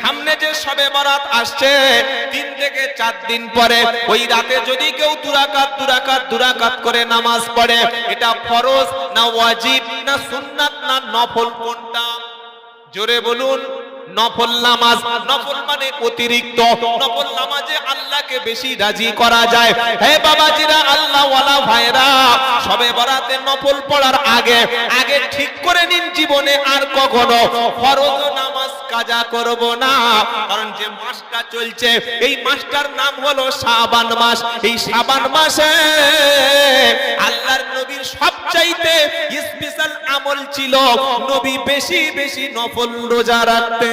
সামনে যে সবে বরাত আসছে, তিন থেকে চার দিন পরে ওই রাতে যদি কেউ দুরাকাত দুরাকাত দুরাকাত করে নামাজ পড়ে, এটা ফরজ না ওয়াজিব, না সুন্নাত, না নফল, কোনটা? জোরে বলুন। নফল নামাজ, নফল মানে অতিরিক্ত, নফল নামাজে আল্লাহকে বেশি রাজি করা যায়। হে বাবাজিরা আল্লাহ ওয়ালা ভাইরা সবে বরাতে নফল পড়ার আগে আগে ঠিক করে নিন জীবনে আর কখনো। ফরজ নামাজ কাজা করব না, কারণ যে মাসটা চলছে, এই মাসটার নাম হলো শাবান মাস। এই শাবান মাসে আল্লাহর নবীর সবচাইতে স্পেশাল আমল ছিল নবী বেশি বেশি নফল রোজা রাখতে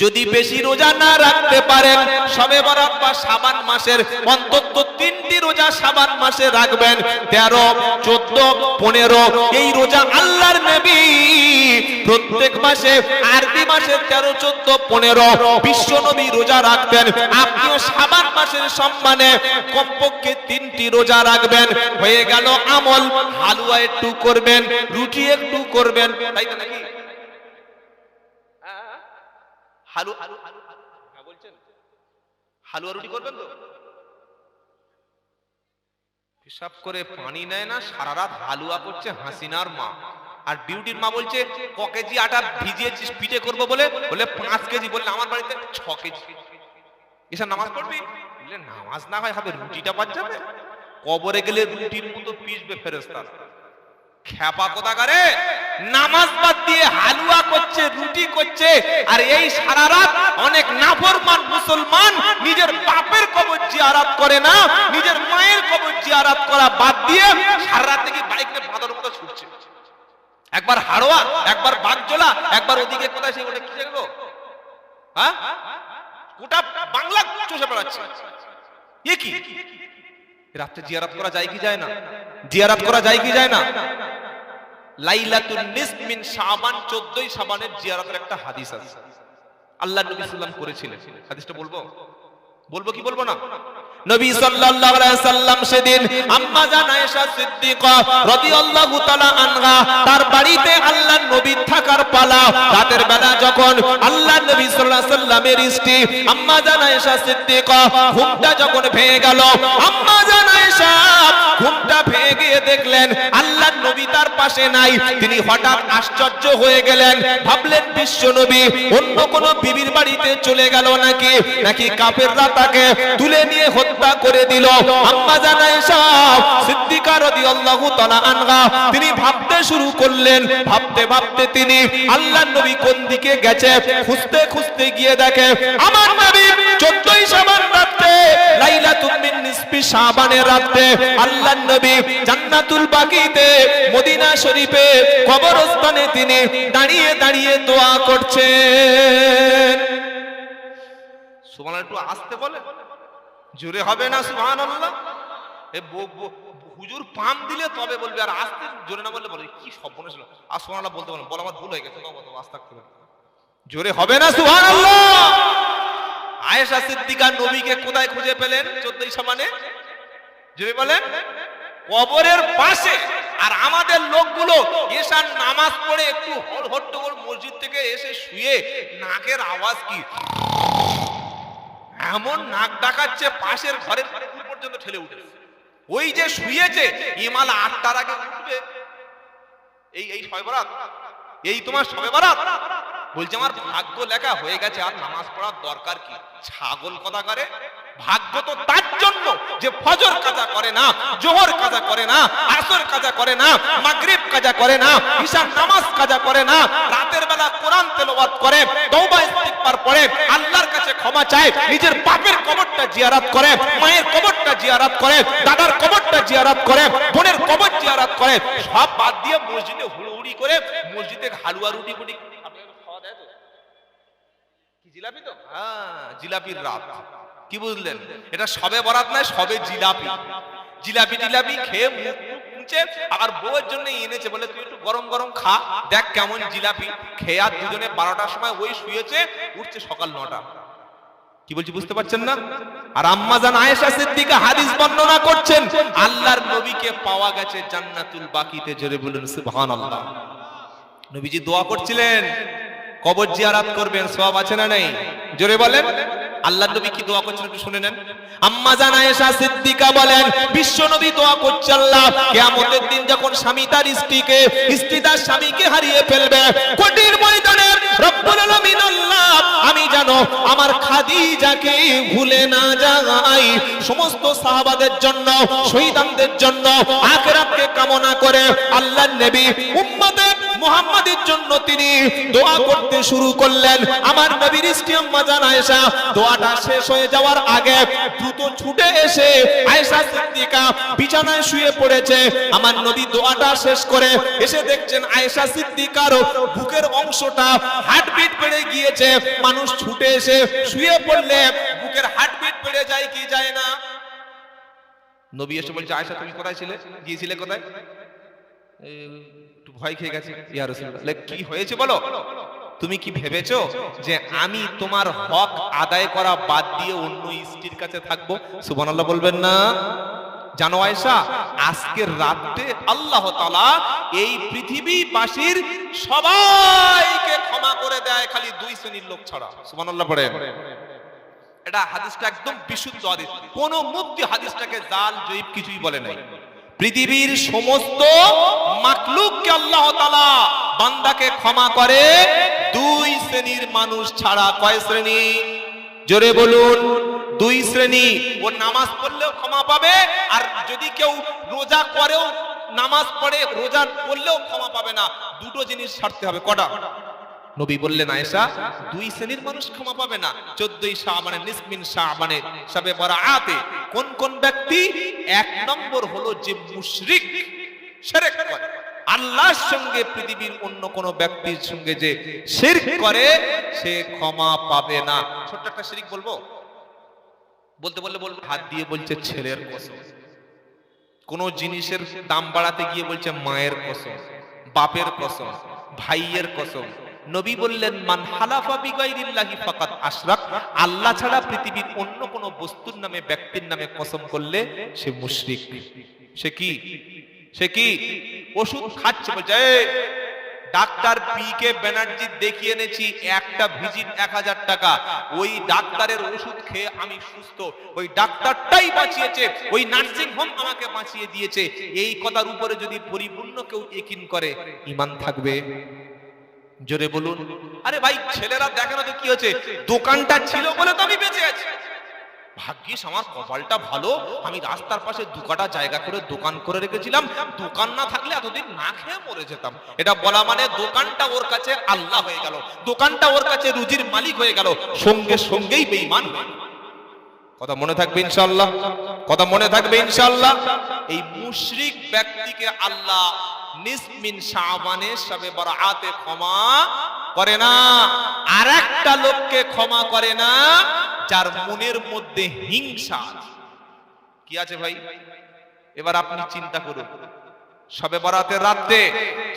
যদি বেশি রোজা না রাখতে পারেন, সবে বরাত বা সাবান মাসের, অন্তত তিনটি রোজা সাবান মাসে রাখবেন। তেরো, চোদ্দ, পনেরো, এই রোজা আল্লাহর নবী প্রত্যেক মাসে, আরবি মাসে তেরো, চোদ্দ, পনেরো, বিশ্ব নবী রোজা রাখতেন আপনিও সাবান মাসের সম্মানে কমপক্ষে তিনটি রোজা রাখবেন। হয়ে গেল আমল, হালুয়া একটু করবেন, রুটি একটু করবেন, তাই নাকি? হালু হালু হ্যাঁ বলছেন? হালুয়া রুটি করবেন তো? হিসাব করে পানি নেয় না, সারা রাত হালুয়া করছে হাসিনার মা। আর বিউটির মা বলছে, ক কেজি আটা ভিজিয়েছিস, পিঠে করব বলে? বলে, পাঁচ কেজি। বললে, আমার বাড়িতে ছ কেজি। এসব নামাজ পড়বি? বললে, নামাজ না হয়, হবে রুটিটা পাওয়া যাবে। কবরে গেলে রুটির মতো পিসবে ফেরেস্তার খ্যাপা কোথাকারে নামাজ বাদ দিয়ে হালুয়া করছে রুটি করছে আর এই সারা রাত অনেক নাফরমান মুসলমান নিজের বাপের কবর জিয়ারাত করে না নিজের মায়ের কবর জিয়ারাত করা বাদ দিয়ে সারা রাত থেকে বাইকে বাঁধার মতো ছুটছে একবার হাড়োয়া একবার বাগজোলা একবার ওদিকে কোথায় সে ওটা কি দেখব হ্যাঁ গোটা বাংলা চষে বেড়াচ্ছে কি রাত্রে জিয়ারাত করা যায় কি যায় না জিয়ারাত করা যায় কি যায় না লাইলাতুন নিসমিন শাবান 14ই শাবানের জিয়ারতের একটা হাদিস আছে। আল্লাহ নবী সাল্লাম করেছিলেন। হাদিসটা বলব? বলব কি বলব না? নবী সাল্লাল্লাহু আলাইহি সাল্লাম সেদিন আম্মা জান আয়েশা সিদ্দিকা রাদিয়াল্লাহু তাআলা আনহা, তার বাড়িতে আল্লাহর নবী থাকার পালা। রাতের বেলা যখন আল্লাহর নবী সাল্লাল্লাহু আলাইহি সাল্লামের স্ত্রী আম্মা জান আয়েশা সিদ্দিকা, ঘুমটা যখন ভেঙে গেল, আম্মা জান আয়েশা ঘুমটা ভেঙে গিয়ে দেখলেন আল্লাহর নবী তার পাশে নাই। তিনি হঠাৎ আশ্চর্য হয়ে গেলেন, ভাবলেন, বিশ্ব নবী, অন্য কোন বিবির বাড়িতে চলে গেল নাকি? নাকি কাফেররা তাকে তুলে নিয়ে করে দিল। আম্মা জানাই সব সিদ্দিকা রাদিয়াল্লাহু তাআলা আনহা, তিনি ভাবতে শুরু করলেন। ভাবতে ভাবতে তিনি আল্লাহর নবী কোন দিকে গেছে? খুঁজতে খুঁজতে গিয়ে দেখে, আমার নবী 14ই শাবান রাতে লাইলাতুল মিন নিসফি শাবানের রাতে আল্লাহর নবী জান্নাতুল বাকিতে মদিনা শরীফে কবরস্থানে তিনি দাঁড়িয়ে দাঁড়িয়ে দোয়া করছেন। সুবহানাল্লাহ একটু আসতে বলে জোরে হবে না ব- ব- হুজুর পাম দিলে তবে বলবে, আর আসতে জোরে না বললে বলে, কি সর্বনাশ হলো? আর সুবহানাল্লাহ বলতে বলেন বল আমার ভুল হয়ে গেছে আস্তে জোরে হবে না, সুবহানাল্লাহ। আয়েশা সিদ্দিকা নবীকে কোথায় খুঁজে পেলেন? চোদ্দই সামানে। জোরে বলেন। কবরের পাশে। আর আমাদের লোকগুলো এসার নামাজ পড়ে একটু হট্টগোল মসজিদ থেকে এসে শুয়ে নাকের আওয়াজ কি? এমন নাক ডাকাচ্ছে পাশের ঘরের কুকুর পর্যন্ত ঠেলে উঠে ওই যে শুয়েছে, ইমাল আটটার আগে উঠবে। এই এই ছয় বরাত? এই তোমার সবে বরাত? বলছে, আমার ভাগ্য লেখা হয়ে গেছে, আর নামাজ পড়ার দরকার কি? ছাগল কথা করে? ভাগ্য তো তার জন্য যে ফজর কাজা করে না, জোহর কাজা করে না, আসর কাজা করে না, মাগরিব কাজা করে না, ঈশার নামাজ কাজা করে না, রাতের বেলা কোরআন তেলাওয়াত করে, তওবা ইস্তিগফার পড়ে আল্লাহর কাছে ক্ষমা চায়, নিজের বাপের কবরটা জিয়ারত করে, মায়ের কবরটা জিয়ারত করে, দাদার কবরটা জিয়ারত করে, বোনের কবর জিয়ারত করে, সব বাদ দিয়ে মসজিদে হুড়ুহুড়ি করে মসজিদে হালুয়া রুটি ফুটি জিলাপি তো? হ্যাঁ জিলাপির রাত। কি বুঝলেন? এটা সবে বরাত নয়, সবে জিলাপি। জিলাপি জিলাপি খেয়ে আবার বউয়ের জন্য এনেছে বলে, তুই একটু গরম গরম খা, দেখ কেমন জিলাপি। খেয়ে আর দুজনে বারোটার সময় ওই শুয়েছে, উঠছে সকাল নটা। কি বলছি বুঝতে পারছেন না? আর আম্মাজান আয়েশা সিদ্দিকা হাদিস বর্ণনা করছেন, আল্লাহর নবীকে পাওয়া গেছে জান্নাতুল বাকিতে, জোরে বলুন সুবহানাল্লাহ। নবীজি দোয়া করছিলেন, কবর জিয়ারাত করবেন সব আছে না নাই? জোরে বলেন। আল্লাহ নবী কি দোয়া করছেন একটু শুনে নেন। আম্মা জান আয়েশা সিদ্দিকা বলেন, বিশ্ব নবী দোয়া করছে আল্লাহ, কিয়ামতের দিন যখন স্বামী তার স্ত্রীকে, স্ত্রী তার স্বামীকে হারিয়ে ফেলবে কঠিন ময়দানে রব্বুল আলামিন আল্লাহ, আমি জানো আমার খাদিজাকে ভুলে না যাই। সমস্ত সাহাবাদের জন্য, শহীদানদের জন্য, আখিরাতকে কামনা করে আল্লাহর নবী উম্মতের মুহাম্মাদের জন্য তিনি দোয়া করতে শুরু করলেন। আমার নবীর স্ত্রী আম্মা জান আয়েশা দোয়াটা শেষ হয়ে যাওয়ার আগে দ্রুত ছুটে এসে আয়েশা সিদ্দিকা বিছানায় শুয়ে পড়েছে। আমার নবী দোয়াটা শেষ করে এসে দেখছেন আয়েশা সিদ্দিকার বুকের অংশটা হার্টবিট বেড়ে গিয়েছে। মানুষ ছুটে এসে শুয়ে পড়লে বুকের হার্টবিট বেড়ে যায় কি যায় না? নবী এসে বলছে, আয়েশা, তুমি কোথায় ছিলে? গিয়েছিলে কোথায়? একটু ভয় খেয়ে গেছে। ইয়া রাসূলুল্লাহ। কি হয়েছে বলো? তুমি কি ভেবেছো যে আমি তোমার হক আদায় করা বাদ দিয়ে অন্য স্ত্রীর কাছে থাকব? সুবহানাল্লাহ বলবেন না। জানো আয়েশা, আজকের রাতে আল্লাহ তাআলা এই পৃথিবীবাসীর সবাইকে ক্ষমা করে দেয় খালি দুই শ্রেণির লোক ছাড়া। সুবহানাল্লাহ পড়েন। এটা হাদিসটা একদম বিশুদ্ধ হাদিস। কোন মুক্তি হাদিসটাকে জাল জয়ীব কিছুই বলে নাই। পৃথিবীর সমস্ত মাকলুককে আল্লাহ তাআলা বান্দাকে ক্ষমা করে দুই শ্রেণির মানুষ ছাড়া কয় শ্রেণি? জোরে বলুন, দুই শ্রেণি। ও নামাজ পড়লেও ক্ষমা পাবে, আর যদি কেউ রোজা করেও নামাজ পড়ে, রোজা পড়লেও ক্ষমা পাবে না, দুটো জিনিস ছাড়তে হবে। কটা? নবী বললেন, আয়েশা, দুই শ্রেণির মানুষ ক্ষমা পাবে না। চোদ্দই শাহবানে নিসমিন শাহবানে সবে বরাআতে। কোন কোন ব্যক্তি? এক নম্বর হলো যে মুশরিক শিরক করে। আল্লাহর সঙ্গে পৃথিবীর অন্য কোন ব্যক্তির সঙ্গে যে শিরক করে, সে ক্ষমা পাবে না। ছোট্ট একটা শিরক বলব? বলতে বললে বলব, হাত দিয়ে বলছে ছেলের কসম। কোন জিনিসের দাম বাড়াতে গিয়ে বলছে মায়ের কসম, বাপের কসম, ভাইয়ের কসম। নবী বললেন, মান হালাফা বিগাইরিল্লাহি ফাকাত আশরাক। আল্লাহ ছাড়া পৃথিবীর অন্য কোন বস্তুর নামে, ব্যক্তির নামে কসম করলে সে মুশরিক। সে কি? সে কি ওষুধ খাচ্ছে? বলছে ডাক্তার পি কে ব্যানার্জি দেখিয়ে এনেছি, একটা ভিজিট এক হাজার টাকা। ওই ডাক্তারের ওষুধ খেয়ে আমি সুস্থ। ওই ডাক্তারটাই বাঁচিয়েছে, ওই নার্সিং হোম আমাকে বাঁচিয়ে দিয়েছে। এই কথার উপরে যদি পরিপূর্ণ কেউ একিন করে, ইমান থাকবে। জোরে বলুন। আরে ভাই, ছেলেরা দেখে না তো কি হচ্ছে? দোকানটা ছিল বলে তো আমি বেঁচে আছি। ভাগ্যিস আমার কপালটা ভালো। আমি রাস্তার পাশে দুকাটা জায়গা করে দোকান করে রেখেছিলাম। দোকান না থাকলে এতদিন না খেয়ে মরে যেতাম। এটা বলা মানে দোকানটা ওর কাছে আল্লাহ হয়ে গেল। দোকানটা ওর কাছে রুজির মালিক হয়ে গেল। সঙ্গে সঙ্গেই গেল। কথা মনে থাকবে ইনশাআল্লাহ? কথা মনে থাকবে ইনশাআল্লাহ? এই মুশরিক ব্যক্তিকে আল্লাহ নিসমিন শাবানে সবে বরাতে ক্ষমা করে না। আর একটা লোককে ক্ষমা করে না। যার মনের মধ্যে হিংসা কি আছে ভাই? এবার আপনি চিন্তা করুন। সবে বরাতের রাতে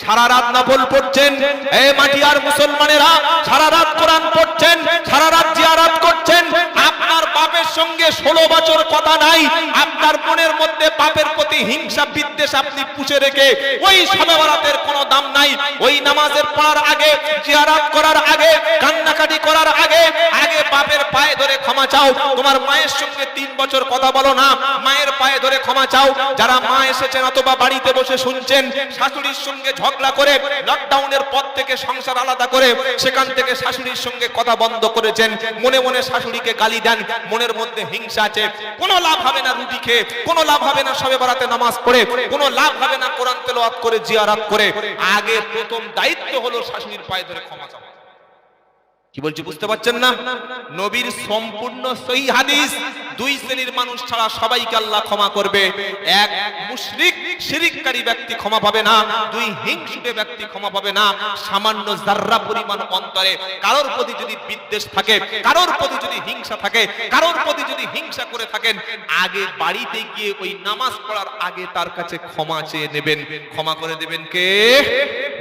সারা রাত নফল পড়ছেন। এই মাটিয়ার মুসলমানেরা সারা রাত কোরআন পড়ছেন, সারা রাত জিয়ারত করছেন। আপনার বাপের সঙ্গে ষোলো বছর কথা নাই, আপনার মনের মধ্যে বাপের প্রতি হিংসা বিদ্বেষ আপনি পুষে রেখে ওই সবে বরাতের কোনো দাম নাই। ওই নামাজের পড়ার আগে, জিয়ারত করার আগে, কান্নাকাটি করার আগে আগে বাপের পায়ে ধরে ক্ষমা চাও। তোমার মায়ের সঙ্গে তিন বছর কথা বলো না, মায়ের পায়ে ধরে ক্ষমা চাও। যারা মা এসেছেন অথবা বাড়িতে বসে শুনছেন, শাশুড়ির সঙ্গে ঝগড়া করে লকডাউনের পর থেকে সংসার আলাদা করে, সেখান থেকে শাশুড়ির সঙ্গে কথা বন্ধ করেছেন। মনে মনে শাশুড়িকে গালি দেন, মনের মধ্যে হিংসা আছে। কোনো লাভ হবে না রুটি খেয়ে, কোনো লাভ হবে না সবে বরাতে নামাজ পড়ে, কোনো লাভ হবে না কোরআন তেলাওয়াত করে, জিয়ারাত করে। আগে প্রথম দায়িত্ব হলো শাশুড়ির পায়ে ধরে ক্ষমা চাওয়া। কি বলছি, বুঝতে পারছেন না? নবীর সম্পূর্ণ সহি হাদিস দুই শ্রেণির মানুষ ছাড়া সবাইকে আল্লাহ ক্ষমা করবে। এক মুশরিক, শিরিককারী ব্যক্তি ক্ষমা পাবে না। দুই হিংসুটে ব্যক্তি ক্ষমা পাবে না। সামান্য জাররা পরিমাণ অন্তরে, কারোর প্রতি যদি বিদ্বেষ থাকে, কারোর প্রতি যদি হিংসা থাকে, কারোর প্রতি যদি হিংসা করে থাকেন, আগে বাড়িতে গিয়ে ওই নামাজ পড়ার আগে তার কাছে ক্ষমা চেয়ে নেবেন। ক্ষমা করে দেবেন কে?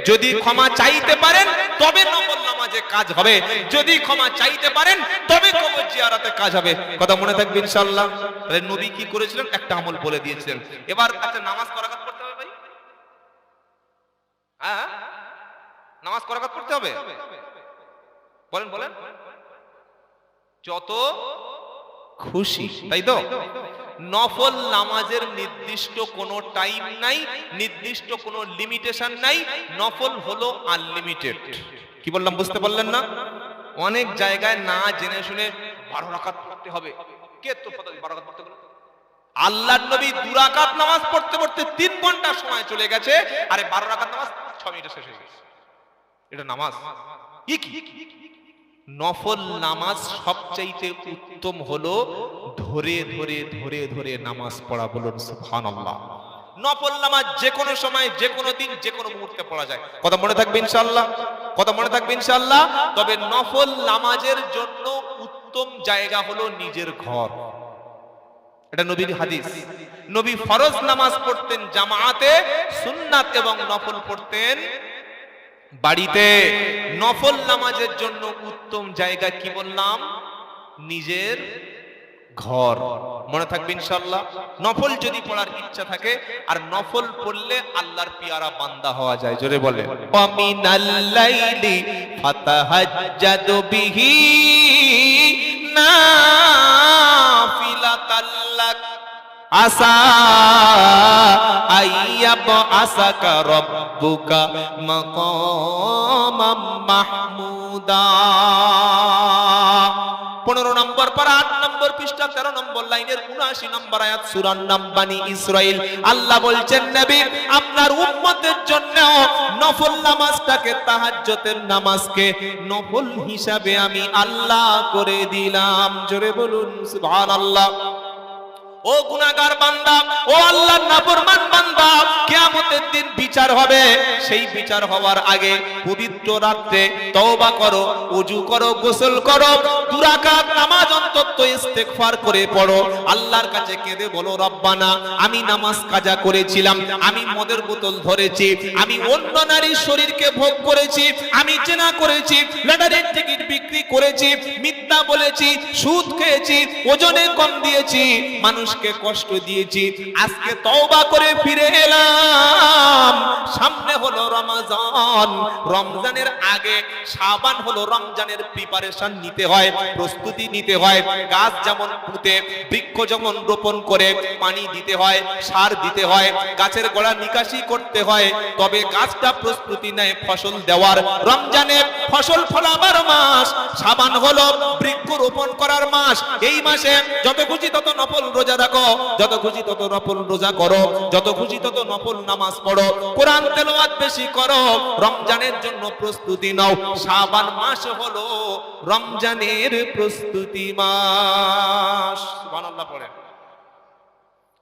যদি ক্ষমা চাইতে পারেন, তবে নফল নামাজে কাজ হবে। যদি ক্ষমা চাইতে পারেন, তবে কবর জিয়ারাতে কাজ হবে। কথা মনে থাকবে? ইনশাআল্লাহ। তাহলে নবী কি করেছিলেন? একটা আমল বলে দিয়েছিলেন। এবার একটা নামাজ করাকাত করতে হবে ভাই? হ্যাঁ? নামাজ করাকাত পড়তে হবে? বলেন বলেন। যত খুশি, তাই তো? নফল নামাজের নির্দিষ্ট কোনো টাইম নাই, নির্দিষ্ট কোনো লিমিটেশন নাই, নফল হলো আনলিমিটেড। কি বললাম, বুঝতে পারলেন না? অনেক জায়গায় না জেনে শুনে বারো রাকাত পড়তে হবে। কে তো কথা বারো রাকাত পড়তে বলে? আল্লাহ নবী দুরাকাত নামাজ পড়তে পড়তে তিন ঘণ্টা সময় চলে গেছে, আরে বারো রাকাত নামাজ মিনিটে শেষ হয়ে গেছে। এটা নামাজ। কি? নফল নামাজ সবচাইতে উত্তম হলো ধরে ধরে ধরে ধরে নামাজ পড়া বলুন, সুবহানাল্লাহ। নফল নামাজ যে কোনো সময়, যে কোনো দিন, যে কোনো মুহূর্তে পড়া যায়। কথা মনে থাকবে ইনশাআল্লাহ? কথা মনে থাকবে ইনশাআল্লাহ? তবে নফল নামাজের জন্য উত্তম জায়গা হলো নিজের ঘর। এটা নবীর হাদিস। নবী ফরজ নামাজ পড়তেন জামাতে, সুন্নাত এবং নফল পড়তেন বাড়িতে। নফল নামাজের জন্য উত্তম জায়গা কি বললাম? নিজের ঘর। মনে থাকবে ইনশাল্লাহ নফল যদি পড়ার ইচ্ছা থাকে, আর নফল পড়লে আল্লাহর পিয়ারা বান্দা হওয়া যায়। জোরে বলে অমিনাল লাইলি ফাতাহাজ্জাদ বিহি। আসা আইয়াব আসাকা রব্বুকা মাকামাম মাহমুদা। পনেরো নম্বর পারা, আট নম্বর পৃষ্ঠা, তেরো নম্বর লাইনের উনআশি নম্বর আয়াত সুরান নাম্বানি ইসরাইল আল্লাহ বলছেন, নবী, আপনার উম্মতের জন্য নফল নামাজটাকে তাহাজ্জতের নামাজকে নফল হিসাবে আমি আল্লাহ করে দিলাম। জোরে বলুন, সুবহানাল্লাহ। ও গুনাহগার বান্দা, ও আল্লাহর নাফরমান বান্দা, কিয়ামতের দিন বিচার হবে। সেই বিচার হওয়ার আগে পবিত্র রাত্রে তওবা করো ওযু করো, গোসল করো দুরাকাত নামাজ অন্তত ইস্তেগফার করে পড়ো। আল্লাহর কাছে কেঁদে বলো, রব্বানা, আমি নামাজ কাজা করেছিলাম, আমি মদের বোতল ধরেছি, আমি অন্য নারীর শরীরকে ভোগ করেছি, আমি চেনা করেছি, লটারির টিকিট বিক্রি করেছি, মিথ্যা বলেছি, সুদ খেয়েছি, ওজনে কম দিয়েছি। মানুষকে কষ্ট দিয়েছি। আজকে তওবা করে ফিরে এলাম। সামনে হলো রমজান। রমজানের আগে সাবান হলো রমজানের প্রিপারেশন নিতে হয়, প্রস্তুতি নিতে হয়। গাছ যেমন পুঁতে, বৃক্ষ যেমন রোপণ করে, পানি দিতে হয়, সার দিতে হয়, গাছের গোড়া নিকাশি করতে হয়। তবে গাছটা প্রস্তুতি নেয় ফসল দেওয়ার। রমজানে ফসল ফলাবার মাস সাবান হলো বৃক্ষ রোপণ করার মাস। এই মাসে যত খুশি তত নফল রোজা রাখো যত খুশি তত নফল রোজা করো, যত খুশি তত নফল নামাজ পড়ো। কোরআন তেলাওয়াত বেশি করো, রমজানের জন্য প্রস্তুতি নাও। সাবান মাস হলো রমজানের প্রস্তুতি মাস। সুবহানাল্লাহ পড়ে।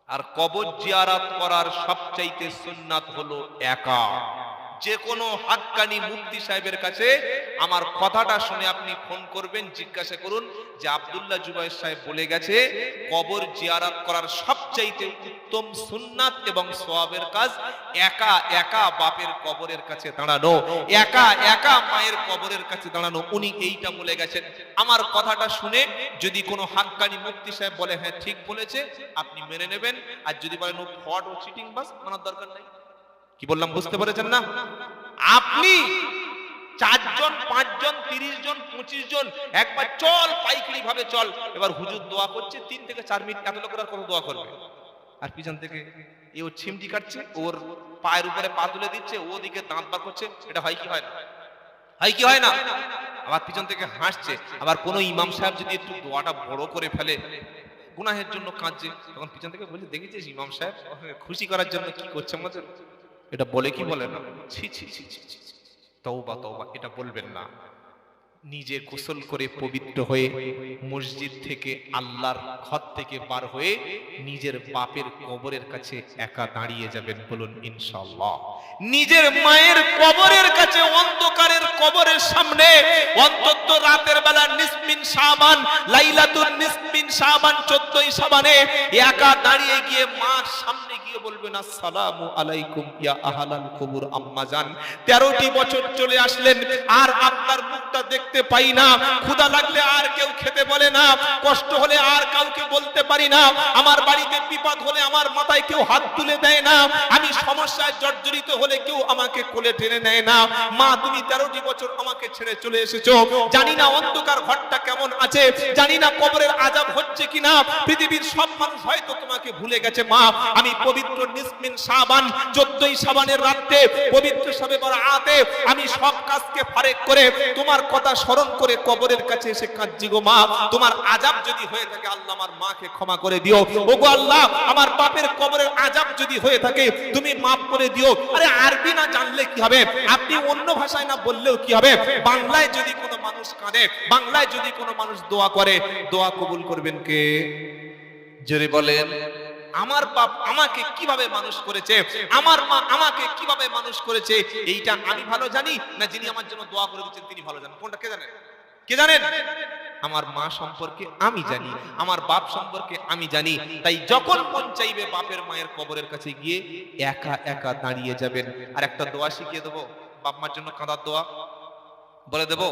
আর কবর জিয়ারাত করার সবচাইতে সুন্নাত হলো একা। যে কোনো হাক্কানি মুক্তি সাহেবের কাছে আমার কথাটা শুনে আপনি ফোন করবেন, জিজ্ঞাসা করুন যে আবদুল্লাহ জুবাইর সাহেব বলে গেছে, কবর জিয়ারাত করার সবচাইতে উত্তম সুন্নাত এবং সোয়াবের কাজ একা একা বাপের কবরের কাছে দাঁড়ানো, একা একা মায়ের কবরের কাছে দাঁড়ানো, উনি এইটা বলে গেছেন। আমার কথাটা শুনে যদি কোনো হাক্কানি মুক্তি সাহেব বলে হ্যাঁ ঠিক বলেছে, আপনি মেনে নেবেন, আর যদি বলেন, ও ফ্রড ও চিটিং বাস, মানার দরকার নাই। কি বললাম বুঝতে পেরেছেন না? আপনি চারজন, পাঁচজন তিরিশ জন পঁচিশ জন একবার চল, পাইকারি ভাবে চল। এবার হুজুর দোয়া করছে, তিন থেকে চার মিনিট, এত লোকের আর কত দোয়া করবে? আর পিছন থেকে এ ওর ছিমটি কাটছে, ওর পায়ের উপরে পা তুলে দিচ্ছে, ও দিকে দাঁত বার করছে, এটা হয় কি হয় না? হয় কি হয় না? আবার পিছন থেকে হাসছে, আবার কোন ইমাম সাহেব যদি একটু দোয়াটা বড় করে ফেলে, গুনাহের জন্য কাঁদছে, তখন পিছন থেকে বলছে, দেখেছিস ইমাম সাহেব? খুশি করার জন্য কি করছে আমাদের এটা বলে কি বলে না ছি ছি ছি ছি ছি। তওবা তওবা এটা বলবেন না। নিজে গোসল করে পবিত্র হয়ে মসজিদ থেকে আল্লাহর ঘর থেকে বার হয়ে নিজের বাপের কবরের কাছে একা দাঁড়িয়ে যাবেন বলুন ইনশাল্লাহ নিজের মায়ের কবরের কাছে অন্ধকারের কবরের সামনে, অন্তত রাতের বেলা নিসমিন শাবান লাইলাতুন নিসমিন শাবান 14ই শাবানে একা দাঁড়িয়ে গিয়ে মার সামনে গিয়ে বলবেন, আসসালামু আলাইকুম ইয়া আম্মা বছর চলে আসলেন, আর আপনার মুখটা দেখতে পাই না। লাগলে আর কেউ খেতে বলে না, কষ্ট হলে আর কাউকে বলতে পারি না। আমার বাড়িতে বিপদ হলে আমার মাথায় কেউ হাত তুলে দেয় না। আমি সমস্যায় জর্জরিত হলে কেউ আমাকে কোলে টেনে নেয় না। মা, তুমি তেরোটি বছর আমাকে ছেড়ে চলে এসেছ। জানি না অন্ধকার ঘরটা কেমন আছে, জানি না কবরের আজাব হচ্ছে কিনা। পৃথিবীর সব মানুষ হয়তো তোমাকে ভুলে গেছে, মা। আমি পবিত্র নিসমিন সাবান চোদ্দই সাবানের রাত্রে পবিত্র সবে আতে আমি সব কাজকে ফারেক করে তোমার কথা স্মরণ করে কবরের কাছে এসে কাঁদছি গো, মা। তোমার আজাব যদি হয়ে থাকে, আল্লাহ আমার মাকে ক্ষমা করে দিও। ওগো আল্লাহ, আমার বাপের কবরের আজাব যদি হয়ে থাকে, তুমি মাফ করে দিও। আরে আরবি না জানলে কি হবে? আপনি অন্য ভাষায় না বললেও কি হবে? বাংলায় যদি কোনো মানুষ কাঁদে, বাংলায় যদি কোনো মানুষ দোয়া করে, দোয়া কবুল করবেন কে? জোরে বলেন। আমার বাপ আমাকে কীভাবে মানুষ করেছে? আমার মা আমাকে কীভাবে মানুষ করেছে? এইটা আমি ভালো জানি না যিনি আমার জন্য দোয়া করে দিচ্ছেন, তিনি ভালো জানেন। কোনটা কে জানেন কে জানেন? আমার মা সম্পর্কে আমি জানি, আমার বাপ সম্পর্কে আমি জানি। তাই যখন মন চাইবে বাপের মায়ের কবরের কাছে গিয়ে একা একা দাঁড়িয়ে যাবেন। আর একটা দোয়া শিখিয়ে দেবো। বাপ মার জন্য কাঁদার দোয়া। বলে দেবো?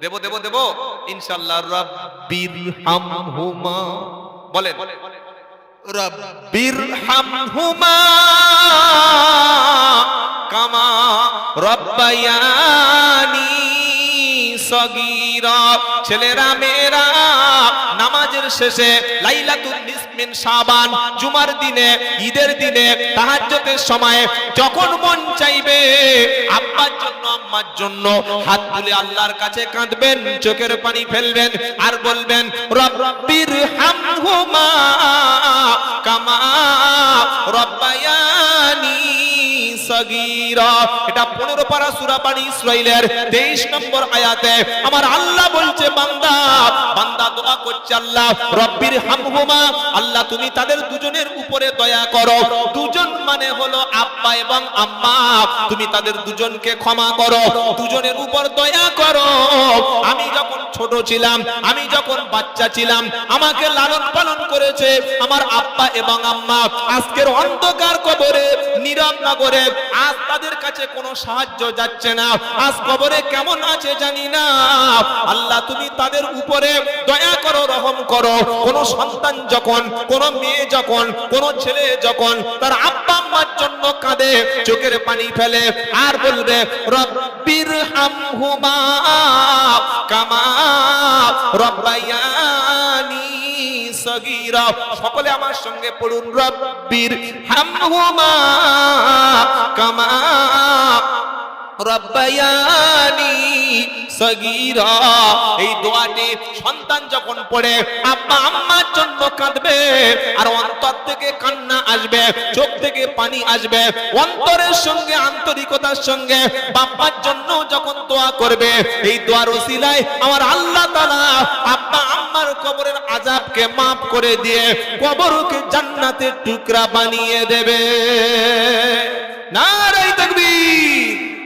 দেবো দেবো দেবো ইনশাল্লাহ রব্বির হামহুমা। বলেন রব্বির হামহুমা। কামা রব্বায়ানি সগীরা। ছেলেরা মেয়েরা নামাজের শেষে লাইলাতুল নিসমিন শাবান, জুমার দিনে, ঈদের দিনে, তাহাজ্জুদের সময় যখন মন চাইবে, আব্বার জন্য, আম্মার জন্য হাত তুলে আল্লাহর কাছে কাঁদবেন, চোখের পানি ফেলবেন আর বলবেন, রব্বির হামহুমা কামা রব্বায়ানি সগীরা। এটা 15 পারা সূরা ইসরাইলের 23 নম্বর আয়াতে আমার আল্লাহ বলছে, বান্দা বান্দা দোয়া করছে আল্লাহ, রব্বির আল্লাহ তুমি তাদের দুজনের উপরে দয়া করো। দুজন মানে হলো আব্বা এবং আম্মা। তুমি তাদের দুজনকে ক্ষমা করো, দুজনের উপর দয়া করো। আমি যখন ছোট ছিলাম, আমি যখন বাচ্চা ছিলাম, আমাকে লালন পালন করেছে আমার আব্বা এবং আম্মা। আজকের অন্ধকার কবরে, নীরব নগরে আজ তাদের কাছে কোনো সাহায্য যাচ্ছে না। আজ কবরে কেমন আছে জানি না। আল্লাহ, তুমি তাদের উপরে দয়া করো, রহম করো। কোন সন্তান যখন, কোন মেয়ে যখন, কোন ছেলে যখন তার আব্বা আম্মার জন্য কাঁদে, চোখের পানি ফেলে, আর বলবে, রব্বির হামহুমা কামা রব্বায়ানি সকলে আমার সঙ্গে পড়ুন রব্বির। হামহুমা কামা রব্বায়ানি সগীরা, এই দোয়াটি সন্তান যখন পড়ে, আব্বা আম্মার জন্য কাঁদবে, আর অন্তর থেকে কান্না আসবে, চোখ থেকে পানি আসবে, অন্তরের সঙ্গে, আন্তরিকতার সঙ্গে বাপ্পার জন্য যখন দোয়া করবে, এই দোয়ার ওসিলায় আমার আল্লাহ তাআলা আব্বা আম্মার কবরের আযাবকে মাফ করে দিয়ে কবরকে জান্নাতের টুকরা বানিয়ে দেবে। নারাই তাকবীর।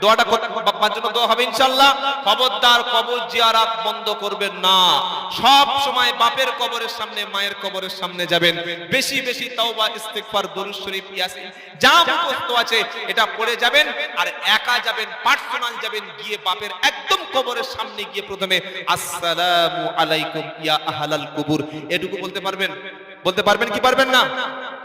দোয়াটা বাবার জন্য দোয়া হবে ইনশাআল্লাহ খবরদার কবর জিয়ারাত বন্ধ করবেন না। সব সময় বাপের কবরের সামনে, মায়ের কবরের সামনে যাবেন। বেশি বেশি তাওবা, ইস্তিগফার, দরুদ শরীফ, ইয়াসিন, যা মুখস্থ আছে, এটা পড়ে যাবেন। আর একা যাবেন পার্সোনাল যাবেন, গিয়ে বাপের একদম কবরের সামনে গিয়ে প্রথমে, আসসালামু আলাইকুম ইয়া আহলাল কুবুর। এটুকু বলতে পারবেন? বলতে পারবেন কি পারবেন না?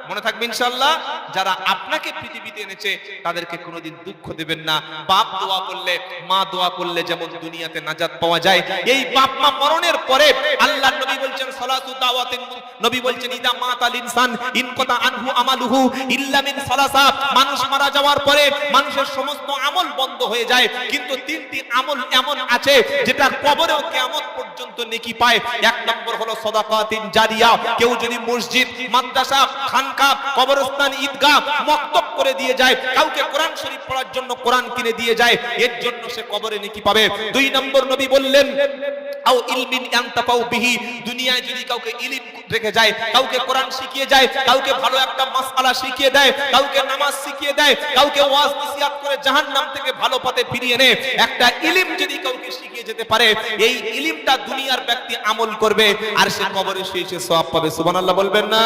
মনে থাকবে ইনশাআল্লাহ, যারা আপনাকে পৃথিবীতে এনেছে, তাদেরকে কোনোদিন দুঃখ দেবেন না। বাপ দোয়া করলে, মা দোয়া করলে যেমন দুনিয়াতে নাজাত পাওয়া যায়, এই বাপ মা মরণের পরে আল্লাহ নবী বলছেন, সালাতু দাওয়াতিন নবী বলছেন, ইদা মাতাল ইনসান ইনকতা আনহু আমালুহু ইল্লা মিন সালাসা। মানুষ মারা যাওয়ার পরে মানুষের সমস্ত আমল বন্ধ হয়ে যায়, কিন্তু তিনটি আমল এমন আছে যেটা কবরেও কিয়ামত পর্যন্ত নেকি পায়। এক নম্বর হলো সাদাকাতিন জারিয়া। কেউ যদি মসজিদ, মাদ্রাসা খানকা কবরস্থান, ঈদগাহ মক্তব করে দিয়ে যায়। কাউকে কোরআন শরীফ পড়ার জন্য কোরআন কিনে দিয়ে যায়। এর জন্য সে কবরে নেকি পাবে। দুই নম্বর নবী বললেন, আও ইলমিন ইয়ান্তাফাউ বিহি। দুনিয়ায় যদি কাউকে রেখে যায়, কাউকে কোরআন শিখিয়ে যায়, কাউকে ভালো একটা মাসআলা শিখিয়ে দেয়, কাউকে নামাজ শিখিয়ে দেয়, কাউকে ওয়াজ নসিহত করে জাহান্নাম থেকে ভালো পথে ফিরিয়ে এনে একটা ইলম যদি কাউকে শিখিয়ে যেতে পারে, এই ইলমটা দুনিয়ার ব্যক্তি আমল করবে, আর সে কবরে শুয়ে সে সওয়াব পাবে। সুবহানাল্লাহ বলবেন না।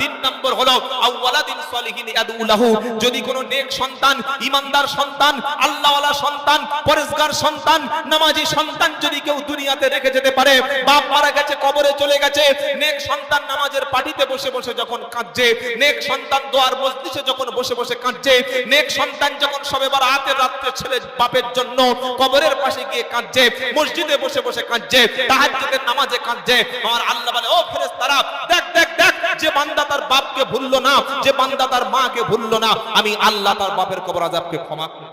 তিন নম্বর হলো, আউওয়ালাদিন সলিহিন ইয়াদউলাহু যদি কোনো নেক সন্তান সন্তান, আল্লাহওয়ালা সন্তান পরেশগার সন্তান, নামাজি সন্তান যদি কেউ দুনিয়াতে রেখে যেতে পারে, বাপ মারা গেছে, কবরে চলে গেছে সন্তান নামাজের বসে বসে যখন কাঁদছে সন্তান দোয়ার যখন বসে বসে কাঁদছে সন্তান যখন সবে রাতের রাত্রে ছেলে বাপের জন্য কবরের পাশে গিয়ে কাঁদছে, মসজিদে বসে বসে কাঁদছে, তাহাজ্জুদের নামাজে কাঁদছে, আমার আল্লাহ বলে, ও ফেরেশতারা, দেখ দেখ যে বান্দা তার বাপকে ভুললো না, যে বান্দা তার মাকে ভুললো না, আমি আল্লাহ তার বাপের কবর আযাবকে ক্ষমা করে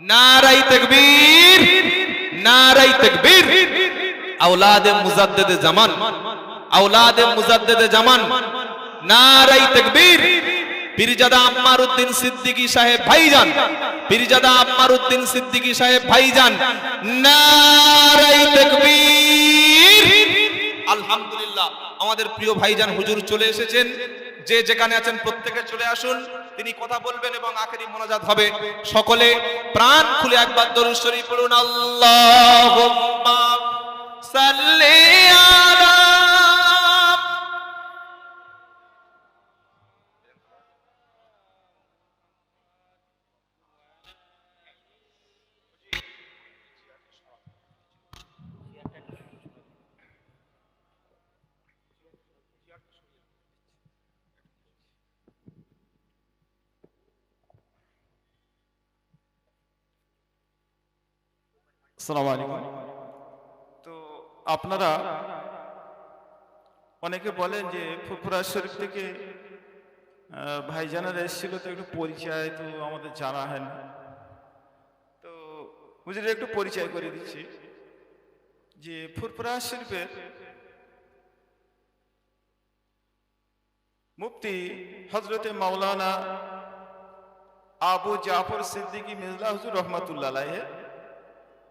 নারাই তাকবীর নারাই তাকবীর। আওলাদে মুজাদ্দেদে জামান, আওলাদে মুজাদ্দেদে জামান। নারাই তাকবীর। পীরজাদা আম্মার উদ্দিন সিদ্দিকী সাহেব ভাইজান, পীরজাদা আম্মার উদ্দিন সিদ্দিকী সাহেব ভাইজান। নারাই তাকবীর। আলহামদুলিল্লাহ, আমাদের প্রিয় ভাইজান হুজুর চলে এসেছেন। যে যেখানে আছেন প্রত্যেকে চলে আসুন। তিনি কথা বলবেন এবং আখেরি মোনাজাত হবে। সকলে প্রাণ খুলে একবার দরুদ শরীফ পড়ুন। আল্লাহ সাল্লি আলা আসসালামু আলাইকুম। তো আপনারা অনেকে বলেন যে ফুরফুরা শরীফ থেকে ভাইজানারা এসেছিল তো একটু পরিচয় তো আমাদের জানা হয় না। তো হুজুরের একটু পরিচয় করে দিচ্ছি যে ফুরফুরা শরীফের মুফতি হজরতে মাওলানা আবু জাফর সিদ্দিকী মির্জা হুজুর রহমাতুল্লাহ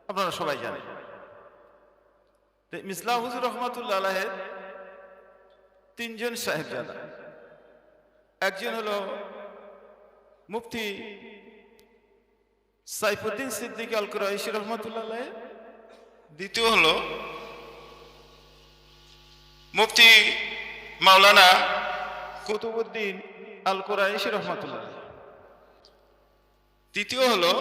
আপনারা সবাই জানেন। মিসলা হুজুর রহমাতুল্লাহ আলাহের তিনজন সাহেবজাদা। একজন হলো মুফতি সাইফুদ্দিন সিদ্দিক আল কুরাইশি রহমাতুল্লাহ দ্বিতীয় হলো মুফতি মাওলানা কুতুবুদ্দিন আল কুরাইশি রহমাতুল্লাহ। তৃতীয় হলো